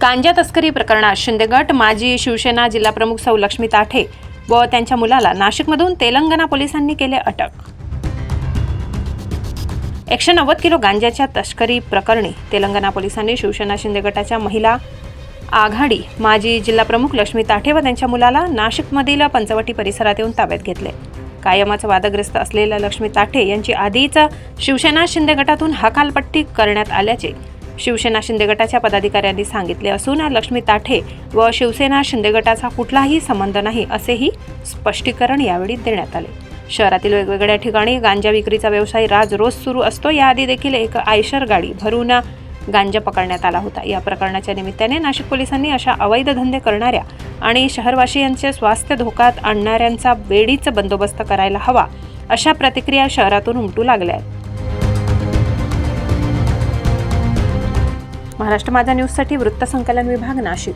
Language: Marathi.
गांजा तस्करी प्रकरणात शिंदेगट माजी शिवसेना जिल्हाप्रमुख सौ लक्ष्मी ताठे व त्यांच्या मुलाला नाशिकमधून तेलंगणा पोलिसांनी केले अटक. एकशे नव्वद किलो गांजाच्या तस्करी प्रकरणी तेलंगणा पोलिसांनी शिवसेना शिंदे गटाच्या महिला आघाडी. माजी जिल्हाप्रमुख लक्ष्मी ताठे व त्यांच्या मुलाला नाशिकमधील पंचवटी परिसरात येऊन ताब्यात घेतले. कायमच वादग्रस्त असलेल्या लक्ष्मी ताठे यांची आधीच शिवसेना शिंदे गटातून हकालपट्टी करण्यात आल्याचे शिवसेना शिंदे गटाच्या पदाधिकाऱ्यांनी सांगितले असून लक्ष्मी ताठे व शिवसेना शिंदे गटाचा कुठलाही संबंध नाही असेही स्पष्टीकरण यावेळी देण्यात आले. शहरातील वेगवेगळ्या ठिकाणी गांजा विक्रीचा व्यवसाय राज रोज सुरू असतो. याआधी देखील एक आयशर गाडी भरून गांजा पकडण्यात आला होता. या प्रकरणाच्या निमित्ताने नाशिक पोलिसांनी अशा अवैध धंदे करणाऱ्या आणि शहरवासियांचे स्वास्थ्य धोक्यात आणणाऱ्यांचा वेळीच बंदोबस्त करायला हवा अशा प्रतिक्रिया शहरातून उमटू लागल्या आहेत. महाराष्ट्र माझा न्यूजसाठी वृत्तसंकलन विभाग नाशिक.